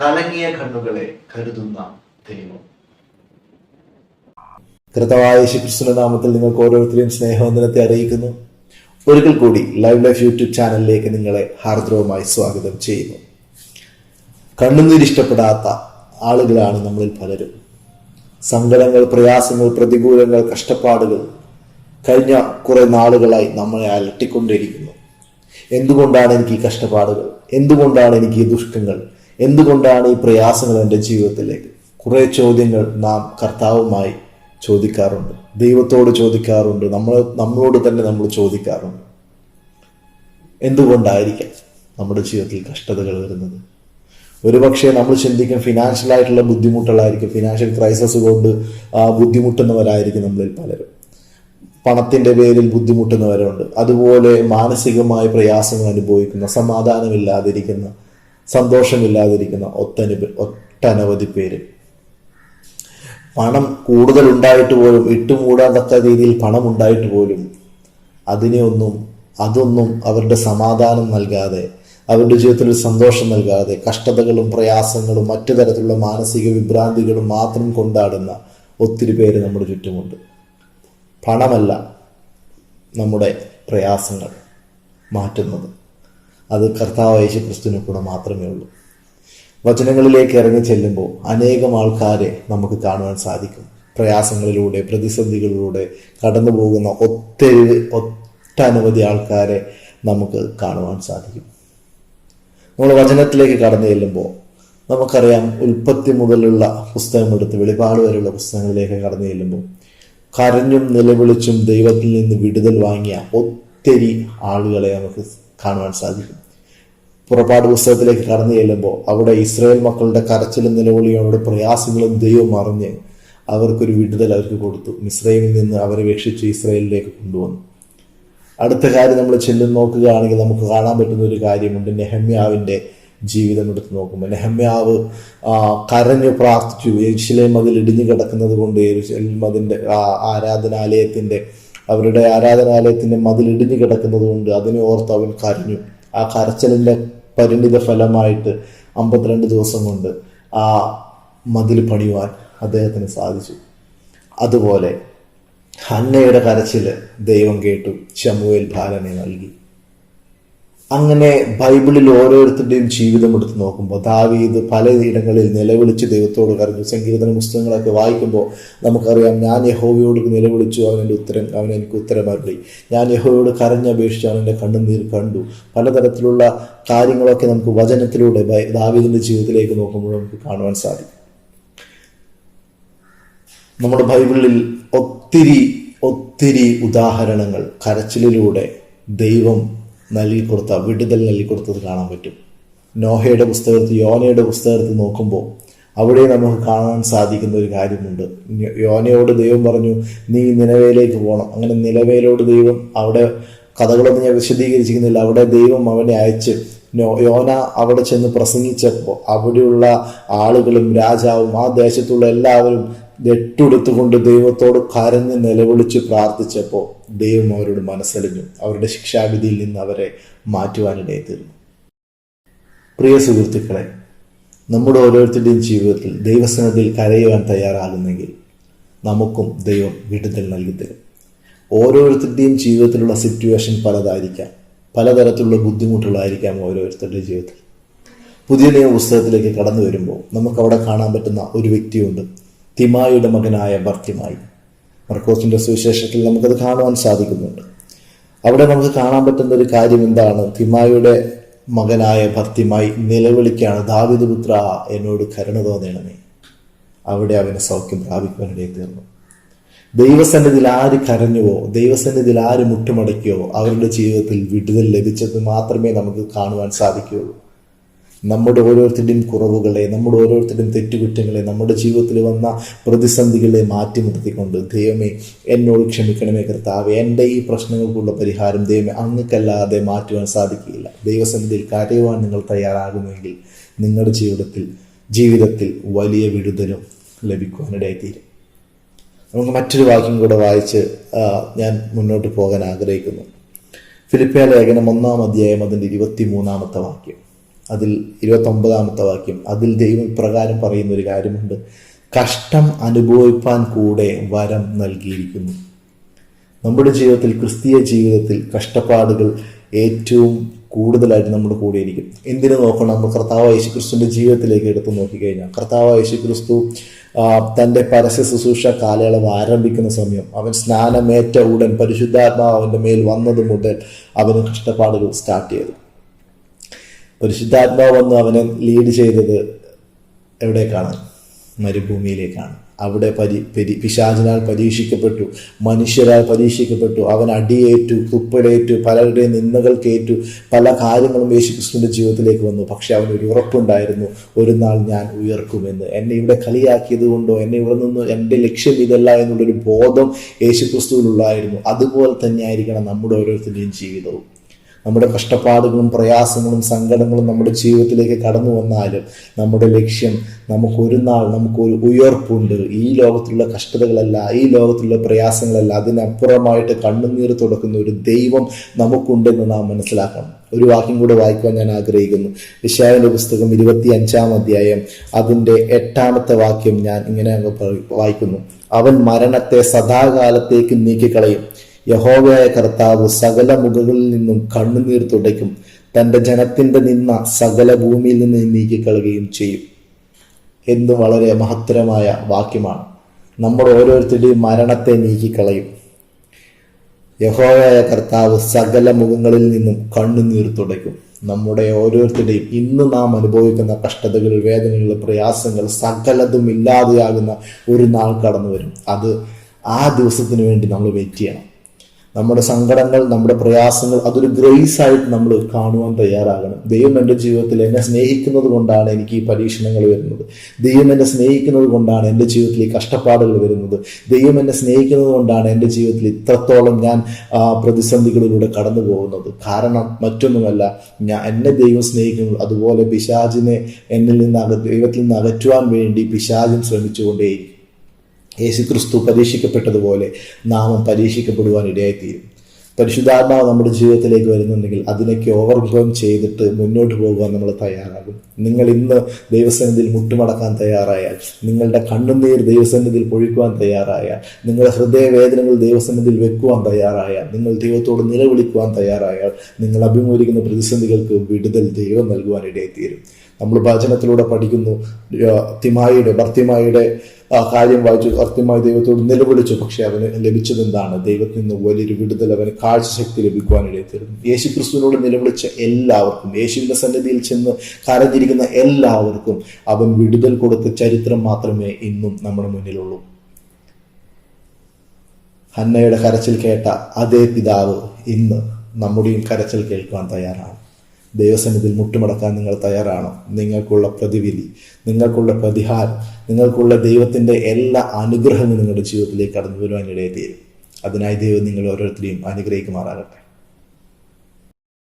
കലങ്ങിയ കണ്ണുകളെ കരുതുന്ന ദൈവം. കൃതമായ യേശുക്രിസ്തുവിന്റെ നാമത്തിൽ നിങ്ങൾക്ക് ഓരോരുത്തരെയും സ്നേഹവന്ദനത്തെ അറിയിക്കുന്നു. ഒരിക്കൽ കൂടി ലൈവ് ലൈഫ് യൂട്യൂബ് ചാനലിലേക്ക് നിങ്ങളെ ഹാർദ്രവുമായി സ്വാഗതം ചെയ്യുന്നു. കണ്ണുനീരിഷ്ടപ്പെടാത്ത ആളുകളാണ് നമ്മളിൽ പലരും. സങ്കടങ്ങൾ പ്രയാസങ്ങൾ പ്രതികൂലങ്ങൾ കഷ്ടപ്പാടുകൾ കഴിഞ്ഞ കുറെ നാളുകളായി നമ്മളെ അലട്ടിക്കൊണ്ടിരിക്കുന്നു. എന്തുകൊണ്ടാണ് എനിക്ക് ഈ കഷ്ടപ്പാടുകൾ? എന്തുകൊണ്ടാണ് എനിക്ക് ഈ ദുഷ്ടങ്ങൾ എന്തുകൊണ്ടാണ് ഈ പ്രയാസങ്ങൾ എന്റെ ജീവിതത്തിലേക്ക്? കുറേ ചോദ്യങ്ങൾ നാം കർത്താവുമായി ചോദിക്കാറുണ്ട്. ദൈവത്തോട് ചോദിക്കാറുണ്ട്. നമ്മൾ നമ്മളോട് തന്നെ നമ്മൾ ചോദിക്കാറുണ്ട്. എന്തുകൊണ്ടായിരിക്കാം നമ്മുടെ ജീവിതത്തിൽ കഷ്ടതകൾ വരുന്നത്? ഒരുപക്ഷെ നമ്മൾ ചിന്തിക്കും ഫിനാൻഷ്യൽ ആയിട്ടുള്ള ബുദ്ധിമുട്ടുകളായിരിക്കും. ഫിനാൻഷ്യൽ ക്രൈസിസ് കൊണ്ട് ബുദ്ധിമുട്ടുന്നവരായിരിക്കും നമ്മളിൽ പലരും. പണത്തിന്റെ പേരിൽ ബുദ്ധിമുട്ടുന്നവരുണ്ട്. അതുപോലെ മാനസികമായ പ്രയാസങ്ങൾ അനുഭവിക്കുന്ന സമാധാനമില്ലാതിരിക്കുന്ന സന്തോഷമില്ലാതിരിക്കുന്ന ഒത്തനുപ ഒട്ടനവധി പേര്. പണം കൂടുതൽ ഉണ്ടായിട്ട് പോലും ഇട്ടുമൂടാത്ത രീതിയിൽ പണം ഉണ്ടായിട്ട് പോലും അതിനെ ഒന്നും അതൊന്നും അവരുടെ സമാധാനം നൽകാതെ അവരുടെ ജീവിതത്തിൽ സന്തോഷം നൽകാതെ കഷ്ടതകളും പ്രയാസങ്ങളും മറ്റു തരത്തിലുള്ള മാനസിക വിഭ്രാന്തികളും മാത്രം കൊണ്ടാടുന്ന ഒത്തിരി പേര് നമ്മുടെ ചുറ്റുമുണ്ട്. പണമല്ല നമ്മുടെ പ്രയാസങ്ങൾ മാറ്റുന്നത്. അത് കർത്താവ് യേശു ക്രിസ്തുവിനെ കൂടെ മാത്രമേ ഉള്ളൂ. വചനങ്ങളിലേക്ക് ഇറങ്ങി ചെല്ലുമ്പോൾ അനേകം ആൾക്കാരെ നമുക്ക് കാണുവാൻ സാധിക്കും. പ്രയാസങ്ങളിലൂടെ പ്രതിസന്ധികളിലൂടെ കടന്നു പോകുന്ന ഒത്തിരി ഒട്ടനവധി ആൾക്കാരെ നമുക്ക് കാണുവാൻ സാധിക്കും. നമ്മൾ വചനത്തിലേക്ക് കടന്നു ചെല്ലുമ്പോൾ നമുക്കറിയാം ഉൽപ്പത്തി മുതലുള്ള പുസ്തകം എടുത്ത് വെളിപാട് വരെയുള്ള പുസ്തകങ്ങളിലേക്ക് കടന്നു ചെല്ലുമ്പോൾ കരഞ്ഞും നിലവിളിച്ചും ദൈവത്തിൽ നിന്ന് വിടുതൽ വാങ്ങിയ ഒത്തിരി ആളുകളെ നമുക്ക് കാണുവാൻ സാധിക്കും. പുറപ്പാട് പുസ്തകത്തിലേക്ക് കടന്നു ചെല്ലുമ്പോൾ അവിടെ ഇസ്രായേൽ മക്കളുടെ കരച്ചിലും നിലവിളിയും അവരുടെ പ്രയാസങ്ങളും ദൈവം അറിഞ്ഞ് അവർക്കൊരു വിടുതൽ അവർക്ക് കൊടുത്തു. മിസ്രൈമിൽ നിന്ന് അവരെ രക്ഷിച്ച് ഇസ്രായേലിലേക്ക് കൊണ്ടുവന്നു. അടുത്ത കാര്യം നമ്മൾ ചെല്ലും നോക്കുകയാണെങ്കിൽ നമുക്ക് കാണാൻ പറ്റുന്ന ഒരു കാര്യമുണ്ട്. നെഹമ്യാവിന്റെ ജീവിതം എടുത്ത് നോക്കുമ്പോൾ. നെഹമ്യാവ് കരഞ്ഞു പ്രാർത്ഥിച്ചു. യെരുശലേം അതിൽ ഇടിഞ്ഞു കിടക്കുന്നത് കൊണ്ട് യെരുശലേം അതിന്റെ ആരാധനാലയത്തിന്റെ അവരുടെ ആരാധനാലയത്തിന്റെ മതിൽ ഇടിഞ്ഞു കിടക്കുന്നതുകൊണ്ട് അതിനെ ഓർത്ത് അവൻ കരഞ്ഞു. ആ കരച്ചലിന്റെ പരിണിത ഫലമായിട്ട് അമ്പത്തിരണ്ട് ദിവസം കൊണ്ട് ആ മതിൽ പണിയുവാൻ അദ്ദേഹത്തിന് സാധിച്ചു. അതുപോലെ ഹന്നയുടെ കരച്ചിൽ ദൈവം കേട്ടു. ചമുവേൽ ഭാരനെ നൽകി. അങ്ങനെ ബൈബിളിൽ ഓരോരുത്തരുടെയും ജീവിതം എടുത്ത് നോക്കുമ്പോൾ ദാവീദ് പലയിടങ്ങളിൽ നിലവിളിച്ച് ദൈവത്തോട് കരഞ്ഞു. സങ്കീർത്തന പുസ്തകങ്ങളൊക്കെ വായിക്കുമ്പോൾ നമുക്കറിയാം ഞാൻ യഹോവയോട് നിലവിളിച്ചു അവൻ എന്റെ ഉത്തരം അവൻ എനിക്ക് ഉത്തരം അരുളി ഞാൻ യഹോവയോട് കരഞ്ഞപേക്ഷിച്ചു അവനെന്റെ കണ്ണുനീർ കണ്ടു. പലതരത്തിലുള്ള കാര്യങ്ങളൊക്കെ നമുക്ക് വചനത്തിലൂടെ ദാവീദിന്റെ ജീവിതത്തിലേക്ക് നോക്കുമ്പോൾ നമുക്ക് കാണുവാൻ സാധിക്കും. നമ്മുടെ ബൈബിളിൽ ഒത്തിരി ഒത്തിരി ഉദാഹരണങ്ങൾ കരച്ചിലിലൂടെ ദൈവം നൽകിക്കൊടുത്ത വിടുതൽ നൽകിക്കൊടുത്തത് കാണാൻ പറ്റും. നോഹയുടെ പുസ്തകത്തിൽ യോനയുടെ പുസ്തകത്തിൽ നോക്കുമ്പോൾ അവിടെ നമുക്ക് കാണാൻ സാധിക്കുന്ന ഒരു കാര്യമുണ്ട്. യോനയോട് ദൈവം പറഞ്ഞു നീ നിലവയിലേക്ക് പോകണം അങ്ങനെ നിലവയിലോട് ദൈവം അവിടെ കഥകളൊന്നും ഞാൻ വിശദീകരിച്ചിരിക്കുന്നില്ല. അവിടെ ദൈവം അവനെ അയച്ച് യോന അവിടെ ചെന്ന് പ്രസംഗിച്ചപ്പോൾ അവിടെയുള്ള ആളുകളും രാജാവും ആ ദേശത്തുള്ള എല്ലാവരും നെട്ടുടുത്തുകൊണ്ട് ദൈവത്തോട് കരഞ്ഞ് നിലവിളിച്ച് പ്രാർത്ഥിച്ചപ്പോൾ ദൈവം അവരോട് മനസ്സലിഞ്ഞു. അവരുടെ ശിക്ഷാവിധിയിൽ നിന്ന് അവരെ മാറ്റുവാനിടയെ തീർന്നു. പ്രിയ സുഹൃത്തുക്കളെ നമ്മുടെ ഓരോരുത്തരുടെയും ജീവിതത്തിൽ ദൈവസനത്തിൽ കരയുവാൻ തയ്യാറാകുന്നെങ്കിൽ നമുക്കും ദൈവം വിടുതൽ നൽകി തരും ഓരോരുത്തരുടെയും ജീവിതത്തിലുള്ള സിറ്റുവേഷൻ പലതായിരിക്കാം. പലതരത്തിലുള്ള ബുദ്ധിമുട്ടുകളായിരിക്കാം ഓരോരുത്തരുടെ ജീവിതത്തിൽ. പുതിയ നിയമ പുസ്തകത്തിലേക്ക് കടന്നു വരുമ്പോൾ നമുക്ക് അവിടെ കാണാൻ പറ്റുന്ന ഒരു വ്യക്തിയുണ്ട്. തിമായിയുടെ മകനായ ഭർത്തിമായി മർക്കോസിന്റെ സുവിശേഷത്തിൽ നമുക്കത് കാണുവാൻ സാധിക്കുന്നുണ്ട്. അവിടെ നമുക്ക് കാണാൻ പറ്റുന്ന ഒരു കാര്യം എന്താണ് തിമായുടെ മകനായ ഭർത്തിമായി നിലവിളിക്കാണ് ദാവിദ് പുത്ര എന്നോട് കരുണ തോന്നണമേ. അവിടെ അവന് സൗഖ്യം പ്രാപിക്കുവാനിടയിൽ തീർന്നു. ദൈവസന്നിധിയിൽ ആര് കരഞ്ഞുവോ ദൈവസന്നിധിയിൽ ആര് മുട്ടുമടക്കിയോ അവരുടെ ജീവിതത്തിൽ വിടുതൽ ലഭിച്ചത് മാത്രമേ നമുക്ക് കാണുവാൻ സാധിക്കുകയുള്ളൂ. നമ്മുടെ ഓരോരുത്തരുടെയും കുറവുകളെ നമ്മുടെ ഓരോരുത്തരുടെയും തെറ്റുകുറ്റങ്ങളെ നമ്മുടെ ജീവിതത്തിൽ വന്ന പ്രതിസന്ധികളെ മാറ്റി നിർത്തിക്കൊണ്ട് ദൈവമേ എന്നോട് ക്ഷമിക്കണമേ കർത്താവ്. എന്റെ ഈ പ്രശ്നങ്ങൾക്കുള്ള പരിഹാരം ദൈവമേ അങ്ങക്കല്ലാതെ മാറ്റുവാൻ സാധിക്കുകയില്ല. ദൈവസന്നിധിയിൽ കരയുവാൻ നിങ്ങൾ തയ്യാറാകുമെങ്കിൽ നിങ്ങളുടെ ജീവിതത്തിൽ ജീവിതത്തിൽ വലിയ വിടുതലും ലഭിക്കുവാനിടയായിത്തീരും. നമുക്ക് മറ്റൊരു വാക്യം കൂടെ വായിച്ച് ഞാൻ മുന്നോട്ട് പോകാൻ ആഗ്രഹിക്കുന്നു. ഫിലിപ്പിയ ലേഖനം ഒന്നാം അധ്യായം അതിന്റെ ഇരുപത്തി മൂന്നാമത്തെ വാക്യം. അതിൽ ഇരുപത്തൊമ്പതാമത്തെ വാക്യം അതിൽ ദൈവം ഇപ്രകാരം പറയുന്ന ഒരു കാര്യമുണ്ട്. കഷ്ടം അനുഭവിപ്പാൻ കൂടെ വരം നൽകിയിരിക്കുന്നു. നമ്മുടെ ജീവിതത്തിൽ ക്രിസ്തീയ ജീവിതത്തിൽ കഷ്ടപ്പാടുകൾ ഏറ്റവും കൂടുതലായിട്ട് നമ്മുടെ കൂടെ ഇരിക്കും. എന്തിനു നോക്കണം? നമ്മൾ കർത്താവ് യേശു ക്രിസ്തുവിന്റെ ജീവിതത്തിലേക്ക് എടുത്തു നോക്കിക്കഴിഞ്ഞാൽ. കർത്താവ് യേശു ക്രിസ്തു തന്റെ പരസ്യ ശുശ്രൂഷ കാലയളവ് ആരംഭിക്കുന്ന സമയം അവൻ സ്നാനമേറ്റ ഉടൻ പരിശുദ്ധാത്മാവ് അവന്റെ മേൽ വന്നത് മുതൽ അവന് കഷ്ടപ്പാടുകൾ സ്റ്റാർട്ട് ചെയ്തു. പരിശുദ്ധാത്മാവ് വന്ന് അവനെ ലീഡ് ചെയ്തത് എവിടേക്കാണ്? മരുഭൂമിയിലേക്കാണ്. അവിടെ പരി പരി പിശാചിനാൽ പരീക്ഷിക്കപ്പെട്ടു മനുഷ്യരാൽ പരീക്ഷിക്കപ്പെട്ടു അവൻ അടിയേറ്റു കുപ്പലേറ്റു പലരുടെയും നിന്ദകൾക്കേറ്റു പല കാര്യങ്ങളും യേശുക്രിസ്തുവിന്റെ ജീവിതത്തിലേക്ക് വന്നു. പക്ഷെ അവൻ ഒരു ഉറപ്പുണ്ടായിരുന്നു ഒരു നാൾ ഞാൻ ഉയർക്കുമെന്ന്. എന്നെ ഇവിടെ കളിയാക്കിയത് കൊണ്ടോ എന്നെ ഇവിടെ നിന്ന് എന്റെ ലക്ഷ്യം ഇതല്ല എന്നുള്ളൊരു ബോധം യേശുക്രിസ്തുവിലുള്ളായിരുന്നു അതുപോലെ തന്നെ ആയിരിക്കണം നമ്മുടെ ഓരോരുത്തരുടെയും ജീവിതവും. നമ്മുടെ കഷ്ടപ്പാടുകളും പ്രയാസങ്ങളും സങ്കടങ്ങളും നമ്മുടെ ജീവിതത്തിലേക്ക് കടന്നു വന്നാലും നമ്മുടെ ലക്ഷ്യം നമുക്കൊരു നാൾ നമുക്കൊരു ഉയർപ്പുണ്ട്. ഈ ലോകത്തിലുള്ള കഷ്ടതകളല്ല ഈ ലോകത്തിലുള്ള പ്രയാസങ്ങളല്ല അതിനപ്പുറമായിട്ട് കണ്ണുനീർ തുടക്കുന്ന ഒരു ദൈവം നമുക്കുണ്ടെന്ന് നാം മനസ്സിലാക്കണം. ഒരു വാക്യം കൂടെ വായിക്കുവാൻ ഞാൻ ആഗ്രഹിക്കുന്നു. വിശാഖന്റെ പുസ്തകം ഇരുപത്തി അഞ്ചാം അധ്യായം അതിന്റെ എട്ടാമത്തെ വാക്യം ഞാൻ ഇങ്ങനെ അങ്ങ് വായിക്കുന്നു. അവൻ മരണത്തെ സദാകാലത്തേക്ക് നീക്കിക്കളയും. യഹോവയായ കർത്താവ് സകല മുഖങ്ങളിൽ നിന്നും കണ്ണുനീർ തുടയ്ക്കും. തന്റെ ജനത്തിന്റെ നിന്ന സകല ഭൂമിയിൽ നിന്ന് നീക്കിക്കളയുകയും ചെയ്യും. എന്ന് വളരെ മഹത്തരമായ വാക്യമാണ്. നമ്മൾ ഓരോരുത്തരുടെയും മരണത്തെ നീക്കിക്കളയും. യഹോവയായ കർത്താവ് സകല മുഖങ്ങളിൽ നിന്നും കണ്ണുനീർ തുടയ്ക്കും. നമ്മുടെ ഓരോരുത്തരുടെയും ഇന്ന് നാം അനുഭവിക്കുന്ന കഷ്ടതകൾ വേദനകൾ പ്രയാസങ്ങൾ സകലതും ഇല്ലാതെയാകുന്ന ഒരു നാൾ കടന്നു വരും അത് ആ ദിവസത്തിന് വേണ്ടി നമ്മൾ വെയിറ്റ് ചെയ്യണം. നമ്മുടെ സങ്കടങ്ങൾ നമ്മുടെ പ്രയാസങ്ങൾ അതൊരു ഗ്രേസ് ആയിട്ട് നമ്മൾ കാണുവാൻ തയ്യാറാകണം. ദൈവം എന്റെ ജീവിതത്തിൽ എന്നെ സ്നേഹിക്കുന്നത് കൊണ്ടാണ് എനിക്ക് ഈ പരീക്ഷണങ്ങൾ വരുന്നത്. ദൈവം എന്നെ സ്നേഹിക്കുന്നത് കൊണ്ടാണ് എന്റെ ജീവിതത്തിൽ ഈ കഷ്ടപ്പാടുകൾ വരുന്നത്. ദൈവം എന്നെ സ്നേഹിക്കുന്നത് കൊണ്ടാണ് എന്റെ ജീവിതത്തിൽ ഇത്രത്തോളം ഞാൻ പ്രതിസന്ധികളിലൂടെ കടന്നു പോകുന്നത്. കാരണം മറ്റൊന്നുമല്ല ഞാൻ എന്നെ ദൈവം സ്നേഹിക്കുന്നു അതുപോലെ പിശാചിനെ എന്നിൽ നിന്ന് ദൈവത്തിൽ നിന്ന് അകറ്റുവാൻ വേണ്ടി പിശാചിൻ ശ്രമിച്ചുകൊണ്ടേയിരിക്കും യേശുക്രിസ്തു പരീക്ഷിക്കപ്പെട്ടതുപോലെ നാമം പരീക്ഷിക്കപ്പെടുവാൻ ഇടയായിത്തീരും. പരിശുദ്ധാത്മാവ് നമ്മുടെ ജീവിതത്തിലേക്ക് വരുന്നുണ്ടെങ്കിൽ അതിനൊക്കെ ഓവർകം ചെയ്തിട്ട് മുന്നോട്ട് പോകുവാൻ നമ്മൾ തയ്യാറാകും. നിങ്ങൾ ഇന്ന് ദൈവസന്നിധിയിൽ മുട്ടുമടക്കാൻ തയ്യാറായാൽ നിങ്ങളുടെ കണ്ണുനീർ ദൈവസന്നിധിയിൽ പൊഴിക്കുവാൻ തയ്യാറായാൽ നിങ്ങളുടെ ഹൃദയവേദനകൾ ദൈവസന്നിധിയിൽ വെക്കുവാൻ തയ്യാറായാൽ നിങ്ങൾ ദൈവത്തോട് നിലവിളിക്കുവാൻ തയ്യാറായാൽ നിങ്ങൾ അഭിമുഖീകരിക്കുന്ന പ്രതിസന്ധികൾക്ക് വിടുതൽ ദൈവം നൽകുവാൻ ഇടയായിത്തീരും. നമ്മൾ ഭജനത്തിലൂടെ പഠിക്കുന്നു. തിമായിയുടെ ഭർത്തിമായിയുടെ കാര്യം വായിച്ചു. ഭർത്തിമായി ദൈവത്തോട് നിലവിളിച്ചു. പക്ഷെ അവന് ലഭിച്ചത് എന്താണ് ദൈവത്തിൽ നിന്ന് വലിയൊരു വിടുതൽ അവന് കാഴ്ചശക്തി ഇടയത്തിരുന്നു യേശു ക്രിസ്തുവിനോട് നിലവിളിച്ച എല്ലാവർക്കും യേശുവിന്റെ സന്നിധിയിൽ ചെന്ന് കരഞ്ഞിരിക്കുന്ന എല്ലാവർക്കും അവൻ വിടുതൽ കൊടുത്ത ചരിത്രം മാത്രമേ ഇന്നും നമ്മുടെ മുന്നിലുള്ളൂ. ഹന്നയുടെ കരച്ചിൽ കേട്ട അതേ പിതാവ് ഇന്ന് നമ്മുടെയും കരച്ചിൽ കേൾക്കുവാൻ തയ്യാറാണ്. ദൈവസന്നിധിയിൽ മുട്ടുമടക്കാൻ നിങ്ങൾ തയ്യാറാണോ. നിങ്ങൾക്കുള്ള പ്രതിവിധി നിങ്ങൾക്കുള്ള പ്രതിഹാരം നിങ്ങൾക്കുള്ള ദൈവത്തിന്റെ എല്ലാ അനുഗ്രഹങ്ങളും നിങ്ങളുടെ ജീവിതത്തിലേക്ക് കടന്നു വരുവാൻ ഇടയിൽ തീരും. അതിനായി ദൈവം നിങ്ങൾ ഓരോരുത്തരെയും അനുഗ്രഹിക്കുമാറാകട്ടെ.